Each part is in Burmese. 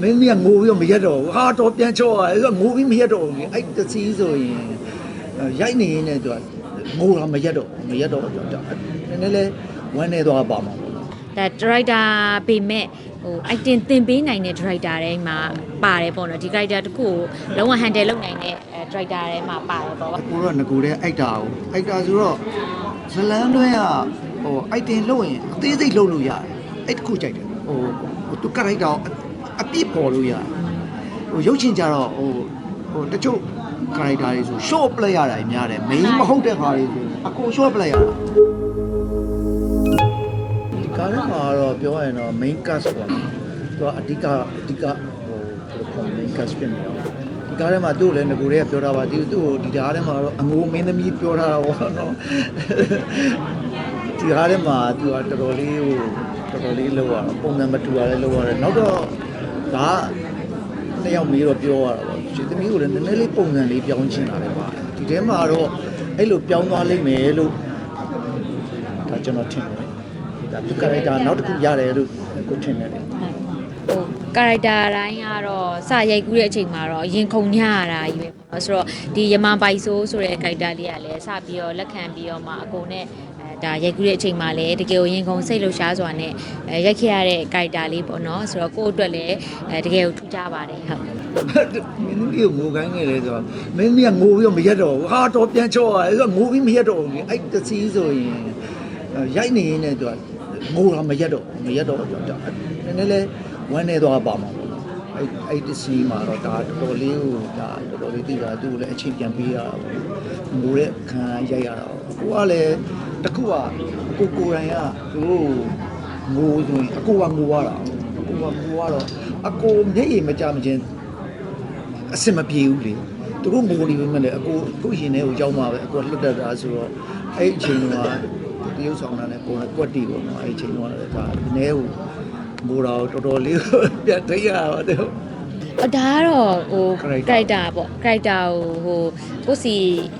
မင်းကြီးကငိုပြီးတော့မရက်တော့ဘူးဟာတော့ပြန်ချော့ရတယ်ဆိုတော့ငိုပြီးမရက်တော့ဘူးလေအဲ့တစီးဆိုရင်ရိုက်နေရင်လည်းသူကငိုတာမရက်တော့မရက်တော့တော့နည်းနည်းလေးဝမ်းနေသွားပါမှာပေါ့ဒါဒရိုက်တာပေမဲ့ဟို item သင်ပေးနိုင်တဲ့ဒရိုက်တာတွေမှာပါတယ်ပေါ့နော်ဒီဒရိုက်တာတစ်ခုကိုလုံးဝ handle လုပ်နိုင်တဲ့အဲဒရိုက်တာတွေမှာပါတယ်ပေါ့ကိုတော့ငကိုတဲ့အိုက်တာကိုအိုက်တာဆိုတော့ဇလန်းတွဲကဟိုအိုက်တင်လုပ်ရင်အသေးစိတ်လုပ်လို့ရတယ်အဲ့တခုကြိုက်တယ်ဟိုဟိုသူကရိုက်တာကို အပြည့်ပေါ်လို့ရတယ်ဟိုရုပ်ရှင်ကြတော့ဟိုဟိုတချို့ character တွေဆို short play ရတာများတယ် main မဟုတ်တဲ့ခါတွေဆိုအကုန် short play ရတာဒီကားထဲမှာတော့ပြောရရင်တော့ main cast ပေါ့နော်သူကအဓိကအဓိကဟိုဘယ်လိုခေါ် main cast ဖြစ်နေတော့ဒီကားထဲမှာသူ့ကိုလည်းငကိုတွေကပြောတာပါဒီသူ့ကိုဒီကားထဲမှာတော့အငိုမင်းသမီးပြောထားတာပေါ့နော်ဒီကားထဲမှာသူကတော်တော်လေးဟိုတော်တော်လေးလောက်ရတော့ပုံစံမတူတာလည်းလောက်ရတယ်နောက်တော့ ဒါကနှစ်ယောက်မေးတော့ပြောရတာပေါ့ရှင်သမီးကိုလည်းနည်းနည်းလေးပုံစံလေးပြောင်းချင်တာလည်းပါတယ်ဒီထဲမှာတော့အဲ့လိုပြောင်းသွားလိမ့်မယ်လို့ဒါကျွန်တော်ထင်တယ်ဒါသူကရိုက်တာနောက်တစ်ခုရတယ်လို့ကိုထင်တယ်လေဟိုကာရိုက်တာတိုင်းကတော့စရိုက်ကူးတဲ့အချိန်မှာတော့ရင်ခုန်ညရတာကြီးပဲပေါ့နော်ဆိုတော့ဒီယမန်ပိုက်ဆိုးဆိုတဲ့ကာရိုက်တာလေးကလည်းစပြီးတော့လက်ခံပြီးတော့မှအကုန်နဲ့အဲ ဒါရိုက်ကူးတဲ့အချိန်မှာလည်းတကယ်ကိုရင်ခုန်စိတ်လှရှားစွာနဲ့အဲရိုက်ခဲ့ရတဲ့ကာရိုက်တာလေးပေါ့နော်ဆိုတော့ကိုယ့်အတွက်လည်းအဲတကယ်ကိုထူးခြားပါတယ်ဟုတ်မင်းသမီးကိုငိုခိုင်းနေတယ်ဆိုတော့မင်းသမီးကငိုပြီးတော့မရက်တော့ဘူးဟာတော့ပြန်ချော့ရတယ်ဆိုတော့ငိုပြီးမရက်တော့ဘူးလေအဲ့တစီးဆိုရင်ရိုက်နေရင်လည်းသူကငိုတာမရက်တော့မရက်တော့တော့နည်းနည်းလေးဝမ်းနေသွားပါမှာပေါ့အဲ့အဲ့တစီးမှာတော့ဒါတော်တော်လေးကိုဒါတော်တော်လေးသိတာသူ့ကိုလည်းအချိန်ပြန်ပေးရတာပေါ့ငိုတဲ့ခံရိုက်ရတာပေါ့ကိုကလည်း တခုကကိုကိုရိုင်ကသူတို့ငိုဆိုရင်အကိုကငိုရတာအကိုကငိုရတော့အကိုမျက်ရည်မကြမချင်းအဆင်မပြေဘူးလေသူတို့ငိုနေပေမဲ့လည်းအကိုကိုရင်ထဲကိုရောက်မှာပဲအကိုလွတ်တတ်တာဆိုတော့အဲ့ဒီအချိန်ကတရုပ်ဆောင်တာနဲ့ကိုယ်ကွက်တီပေါ့နော်အဲ့ဒီအချိန်ကလည်းဒါနည်းကိုငိုတာကိုတော်တော်လေးကိုပြန်ထိရပါတယ်အ ဒါကတော့ဟို Character character ပေါ့ character ကိုဟိုကိုယ့်စီ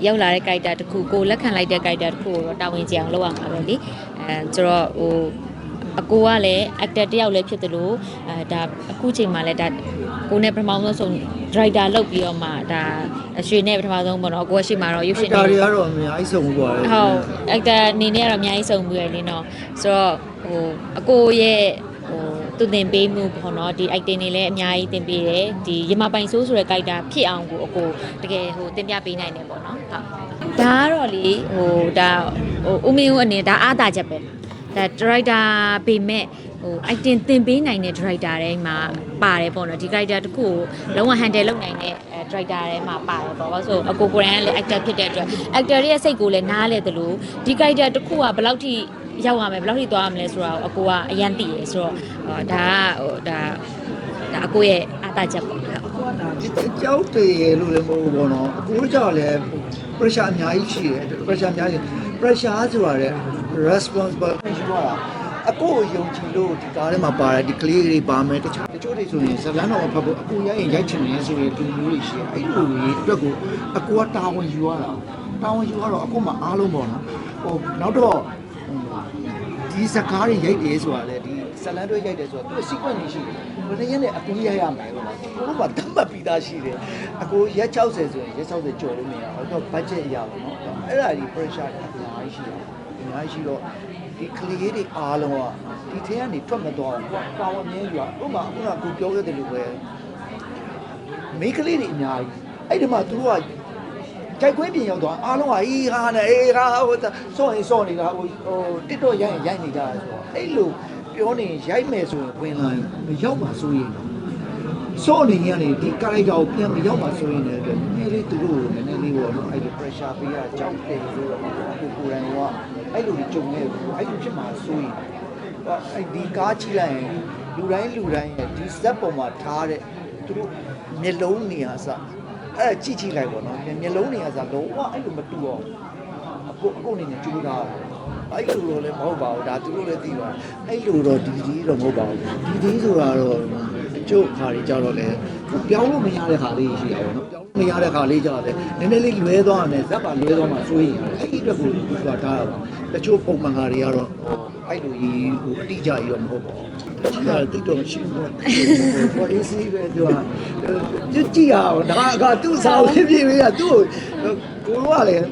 ရောက်လာတဲ့ character တစ်ခုကိုလက်ခံလိုက်တဲ့ character တစ်ခုကိုတော့တာဝန်ကျအောင်လုပ်ရမှာပဲလေအဲဆိုတော့ဟိုအကိုကလည်း actor တယောက်လည်းဖြစ်တယ်လို့အဲဒါအခုချိန်မှာလည်းဒါကိုနဲ့ပထမဆုံးဆုံး writer လုပ်ပြီးတော့မှဒါရွှေနဲ့ပထမဆုံးပေါ့နော်ကိုကရှိမှာတော့ရုပ်ရှင်ဒါတွေတွေကတော့အများကြီးဆုံးသွားတယ်ဟုတ် actor အနေနဲ့ကတော့အများကြီးစုံပြီးရလေနော်ဆိုတော့ဟိုအကိုရဲ့ ဟိုသူတင်ပေးမှုပေါ့နော်ဒီ acting တွေလည်းအများကြီးတင်ပေးတယ်ဒီရမပိုင်ဆိုးဆိုတဲ့ character ဖြစ်အောင်ကိုအကိုတကယ်ဟိုတင်ပြပေးနိုင်တယ်ပေါ့နော်ဟုတ်ဒါကတော့လေဟိုဒါဟိုဦးမင်းဦးအနေနဲ့ဒါအားသာချက်ပဲဒါ director ပေမဲ့ဟို acting သင်ပေးနိုင်တဲ့ director တွေမှာပါတယ်ပေါ့နော်ဒီ character တစ်ခုကိုလုံးဝ handle လုပ်နိုင်တဲ့အဲ director တွေမှာပါတယ်ပေါ့ဘာလို့ဆိုအကိုကိုရန်ကလည်း actor ဖြစ်တဲ့အတွက် actor ရဲ့စိတ်ကိုလည်းနားလဲတယ်လို့ဒီ character တစ်ခုကဘယ်လောက်ထိ ရောက်ရမယ်ဘယ်လောက်ထိသွားရမလဲဆိုတော့အကိုကအရန်သိရယ်ဆိုတော့ဟောဒါကဟိုဒါဒါအကိုရဲ့အားသာချက်ပေါ့ဟုတ်ကြောက်တယ်လို့လည်းမဟုတ်ဘူးပေါ့နော်အကိုကြောက်လည်း pressure အများကြီးရှိတယ် pressure အများကြီး pressure ဆိုတာတဲ့ responsible ရှိရတာအကိုကိုယုံကြည်လို့ဒီကားထဲမှာပါတယ်ဒီကလေးတွေပါမယ်တခြားတချို့တွေဆိုရင်ဇလန်းတော်ဖတ်ဖို့အကိုရိုက်ရင်ရိုက်ချင်တယ်ဆိုရင်ဒီလိုမျိုးတွေရှိတယ်အဲ့လိုတွေအတွက်ကိုအကိုကတာဝန်ယူရတာတာဝန်ယူရတော့အကိုမှအားလုံးပေါ့နော်ဟိုနောက်တော့ ဒီစကားတွေရိုက်တယ်ဆိုတာလေဒီဇလန်းတွေရိုက်တယ်ဆိုတာသူ sequence တွေရှိတယ်ဘယ်နှစ်ရက်နဲ့အကူရိုက်ရမယ်ပေါ့နော်ကိုတို့ကတတ်မှတ်ပြီးသားရှိတယ်အကိုရက်60ဆိုရင်ရက်60ကျော်လို့မရဘူးတော့ budget အရပါတော့အဲ့ဒါဒီ pressure တွေအများကြီးရှိတယ်အများကြီးရှိတော့ဒီကလေးတွေအားလုံးကဒီထဲကနေထွက်မသွားဘူးကွာတာဝန်မြဲယူရဥပမာအခုကကိုပြောခဲ့တယ်လို့ပဲမိန်းကလေးတွေအများကြီးအဲ့ဒီမှာသူတို့က ကြိုက်ခွင့်ပြင်ရောက်သွားအားလုံးကအေးဟာနဲ့အေးဟာဟိုစော့ရင်စော့နေတာဟိုဟိုတစ်တော့ရိုက်ရင်ရိုက်နေကြတယ်ဆိုတော့အဲ့လိုပြောနေရိုက်မယ်ဆိုရင်ဝင်လာရင်မရောက်ပါဆိုရင်စော့နေရနေဒီ character ကိုပြန်မရောက်ပါဆိုရင်လည်းနည်းနည်းလေးသူတို့ကိုနည်းနည်းလေးပေါ့နော်အဲ့ဒီ pressure ပေးရကြောက်တယ်ဆိုတော့ကိုကိုယ်တိုင်ကအဲ့လိုကြီးကြုံနေဘူးအဲ့လိုဖြစ်မှာဆိုရင်အဲ့ဒီကားကြည့်လိုက်ရင်လူတိုင်းလူတိုင်းရဲ့ဒီဇက်ပေါ်မှာထားတဲ့သူတို့မျက်လုံးနေရာစ အဲ့ကြည့်ကြည့်လိုက်ပေါ့နော်မျက်လုံးနေရာစလုံးဝအဲ့လိုမတူအောင်အခုအခုအနေနဲ့ကြိုးထားတယ်အဲ့လိုတော့လည်းမဟုတ်ပါဘူးဒါသူတို့လည်းသိပါအဲ့လိုတော့ဒီဒီတော့မဟုတ်ပါဘူးဒီဒီဆိုတာတော့အကျုပ်ခါတွေကြတော့လေပြောင်းလို့မရတဲ့ခါလေးရှိရပါတော့ပြောင်းလို့မရတဲ့ခါလေးကြတော့လေနည်းနည်းလေးလွဲသွားတယ်ဇက်ပါလွဲသွားမှစိုးရင်အဲ့ဒီအတွက်ကိုသူကထားရပါတချို့ပုံမှန်ခါတွေကတော့ အဲ့လိုကြီးဟိုအတိအကျကြီးတော့မဟုတ်ပါဘူးတိတ်တော့ရှိဘူးဘာအေးစီးပဲသူကကြည့်ကြည့်အောင်ဒါကသူ့စာအုပ်ဖြစ်ဖြစ်ပြီးကသူ့ကိုကလည်း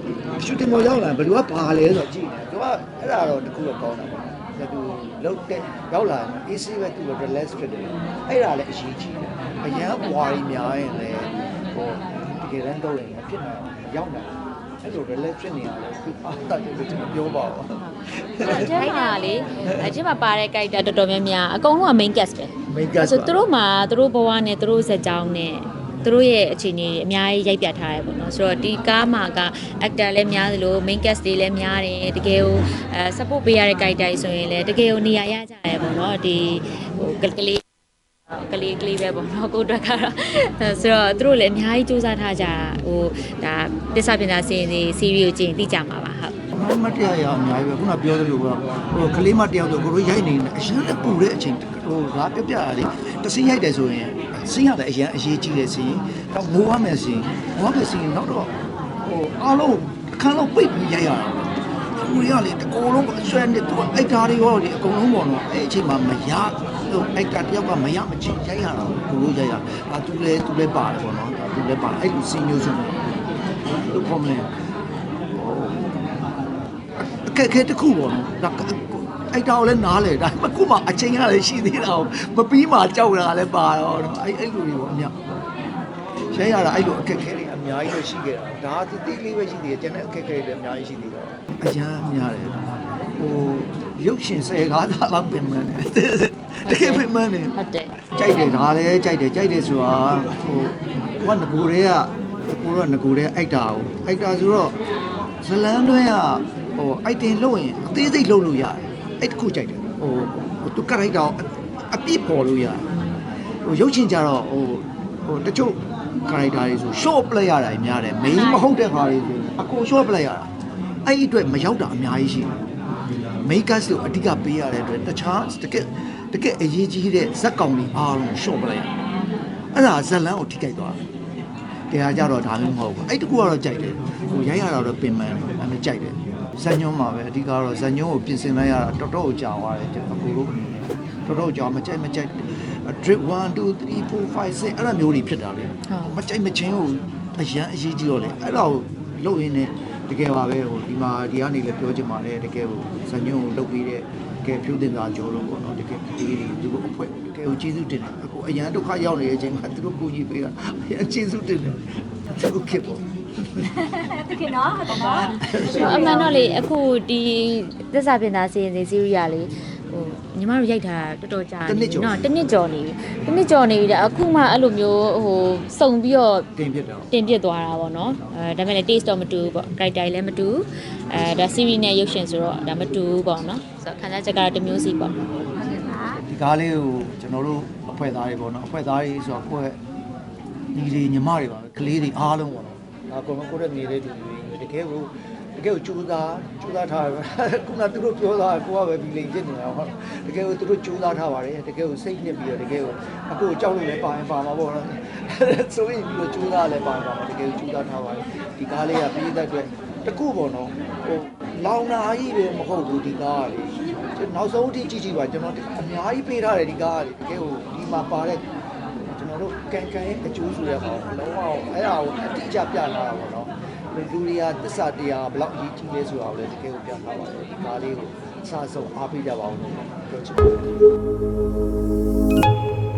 ရှူတင်မောရောက်လာဘယ်သူကဘာလဲဆိုတော့ကြည့်တယ်သူကအဲ့ဒါတော့တခုတော့ကောင်းတာပေါ့ဒါသူလုံးတဲ့ရောက်လာရင်အေးစီးပဲသူ့ကို relax ဖြစ်တယ်အဲ့ဒါလည်းအရေးကြီးတယ်အရန်ဘွားရီများရင်လည်းဟိုတကယ်တမ်းတော့ရင်ဖြစ်နိုင်အောင် ရောက်နိုင်အဲ့လို relax ဖြစ်နေရတယ်သူအားတတ်တယ်လို့ကျွန်တော်ပြောပါဦးအကျဉ်းမှာလေအကျဉ်းမှာပါတဲ့ character တော်တော်များများအကုန်လုံးက main cast ပဲ main cast ဆိုသူတို့မှာသူတို့ဘဝနဲ့သူတို့ဇာတ်ကြောင်းနဲ့သူတို့ရဲ့အခြေအနေတွေအများကြီးရိုက်ပြထားရဲပေါ့နော်ဆိုတော့ဒီကားမှာက actor လည်းများသလို main cast တွေလည်းများတယ်တကယ်ကိုအဲ support ပေးရတဲ့ character တွေဆိုရင်လည်းတကယ်ကိုနေရာရကြရဲပေါ့နော်ဒီဟိုကကလေး ကလေးကလေးပဲပေါ့နော်ကိုယ့်အတွက်ကတော့အဲဆိုတော့သူတို့လည်းအများကြီးစူးစမ်းထားကြတာဟိုဒါတစ္ဆာပင်သာစီရင်စီ series ကိုကြည့်ရင်သိကြမှာပါဟုတ်မမတရားရအများကြီးပဲခုနပြောသလိုကဟိုကလေးမတယောက်ဆိုကိုတို့ရိုက်နေတယ်အရင်လည်းပူတဲ့အချိန်ဟိုငါပြပြရတယ်တစင်းရိုက်တယ်ဆိုရင်စင်းရတယ်အရင်အရေးကြီးတယ်စင်းတော့မိုးရမယ်စင်းမိုးရမယ်စင်းတော့တော့ဟိုအားလုံးခန်းလုံးပိတ်ပြီးရိုက်ရတာကိုရလေတကောလုံးအဆွဲနဲ့သူအိုက်တာတွေရောဒီအကုန်လုံးပေါ့နော်အဲ့အချိန်မှာမရ ဟိုအိုက်တာတယောက်ကမရမချင်ရိုက်ရတာကိုတို့ရိုက်ရအာသူလည်းသူလည်းပါတယ်ပေါ့နော်သူလည်းပါအဲ့လိုစင်းမျိုးစုံလို့ခေါ်မလဲအခက်အခဲတစ်ခုပေါ့နော်ဒါအဲ့တောင်လည်းနားလေဒါပေမဲ့ခုမှအချိန်ကလည်းရှိသေးတာမပြီးမှကြောက်တာလည်းပါတော့အဲ့အဲ့လိုတွေပေါ့အများရှဲရတာအဲ့လိုအခက်အခဲတွေအများကြီးတော့ရှိခဲ့တာဒါတိတိလေးပဲရှိသေးတယ်ကျန်တဲ့အခက်အခဲတွေလည်းအများကြီးရှိသေးတော့အရာများတယ်ဟိုရုပ်ရှင်ဆယ်ကားသားလောက်ပြင်မှန်း တယ်တကယ်ပြင်မှန်းတယ်ဟုတ်တယ်ကြိုက်တယ်ဒါလည်းကြိုက်တယ်ကြိုက်တယ်ဆိုတာဟိုကငကိုတွေကကိုတော့ငကိုတွေအိုက်တာကိုအိုက်တာဆိုတော့ဇလန်းတွင်းကဟိုအိုက်တင်လို့ရင်အသေးစိတ်လုပ်လို့ရတယ်အဲ့တခုကြိုက်တယ်ဟိုဟိုသူကရိုက်တာကိုအပြည့်ပေါ်လို့ရတယ်ဟိုရုပ်ရှင်ကြတော့ဟိုဟိုတချို့ character တွေဆို short play ရတာများတယ် main မဟုတ်တဲ့ခါတွေဆိုအကုန် short play ရတာအဲ့ဒီအတွက်မရောက်တာအများကြီးရှိတယ် makers လို့အဓိကပေးရတဲ့အတွက်တခြားတကယ် တကယ်အရေးကြီးတဲ့ဇက်ကောင်တွေအားလုံး short ပလိုက်အဲ့ဒါဇက်လန်းကိုထိခိုက်သွားတယ်တရားကြတော့ဒါမျိုးမဟုတ်ဘူးအဲ့တကူကတော့ကြိုက်တယ်ဟိုရိုက်ရတာတော့ပင်ပန်းတယ်အဲ့ဒါကြိုက်တယ်ဇက်ညွန်းမှာပဲအဓိကတော့ဇက်ညွန်းကိုပြင်ဆင်လိုက်ရတာတော်တော်ကြာသွားတယ်ကျွန်တော်အခုလို့တော်တော်ကြာမကြိုက်မကြိုက် drip 1 2 3 4 5 6အဲ့လိုမျိုးတွေဖြစ်တာလေမကြိုက်မချင်းကိုအရန်အရေးကြီးတော့လေအဲ့တော့လုပ်ရင်းနဲ့တကယ်ပါပဲဟိုဒီမှာဒီကနေလည်းပြောချင်ပါတယ်တကယ်ဟိုဇညုံကိုလုပ်ပြီးတဲ့တ ကယ်ဖြူတင်သားကြောလို့ပေါ့နော်တကယ်ဒီဒီသူတို့အဖွဲ့တကယ်ကိုကျေးဇူးတင်တယ်အခုအရန်ဒုက္ခရောက်နေတဲ့အချိန်မှာသူတို့ကိုကြီးပေးတာအရန်ကျေးဇူးတင်တယ်သူတို့ခက်ပေါ့တကယ်နော်ဟုတ်တယ်နော်အမှန်တော့လေအခုဒီသစ္စာပင်သားစီရင်စီ series ရလေဟို ညီမတို့ရိုက်ထားတာတော်တော်ကြာပြီနော်တစ်နှစ်ကျော်နေပြီတစ်နှစ်ကျော်နေပြီတဲ့အခုမှအဲ့လိုမျိုးဟိုစုံပြီးတော့တင်ဖြစ်တော့တင်ပြသွားတာပေါ့နော်အဲဒါပေမဲ့လည်း taste တော့မတူဘူးပေါ့ character တွေလည်းမတူဘူးအဲဒါ series နဲ့ရုပ်ရှင်ဆိုတော့ဒါမတူဘူးပေါ့နော်ဆိုတော့ခံစားချက်ကတော့တစ်မျိုးစီပေါ့ဒီကားလေးကိုကျွန်တော်တို့အဖွဲ့သားတွေပေါ့နော်အဖွဲ့သားတွေဆိုတော့ကိုယ့်ညီတွေညီမတွေပါပဲကလေးတွေအားလုံးပေါ့နော်ဒါကိုယ်ကိုယ့်ရဲ့ညီလေးတွေတကယ်ကို တကယ်ကိုကြိုးစားကြိုးစားထားတယ်ခုနသူတို့ပြောတာကိုကပဲဒီလိန်ဖြစ်နေတာဟုတ်တကယ်ကိုသူတို့ကြိုးစားထားပါတယ်တကယ်ကိုစိတ်ညစ်ပြီးတော့တကယ်ကိုအခုကြောက်လို့လည်းပါရင်ပါမှာပေါ့နော်ဆိုရင်ပြီးတော့ကြိုးစားလည်းပါရင်ပါမှာတကယ်ကိုကြိုးစားထားပါတယ်ဒီကားလေးကပြည်သက်အတွက်တခုပေါ့နော်ဟိုလောင်နာကြီးပဲမဟုတ်ဘူးဒီကားကလေကျွန်တော်နောက်ဆုံးအထိကြည့်ကြည့်ပါကျွန်တော်အများကြီးပေးထားတယ်ဒီကားကလေတကယ်ကိုဒီမှာပါတဲ့ကျွန်တော်တို့ကန်ကန်ရဲ့အကျိုးဆိုရပါတော့လုံးဝအဲ့ဒါကိုအတိအကျပြလာတာပေါ့နော် လူတွေကသစ္စာတရားဘယ်လောက်အရေးကြီးလဲဆိုတာကိုလည်းတကယ်ကိုပြထားပါတယ်ဒီကားလေးကိုအစားဆုံးအားပေးကြပါဦးလို့ပြောချင်ပါတယ်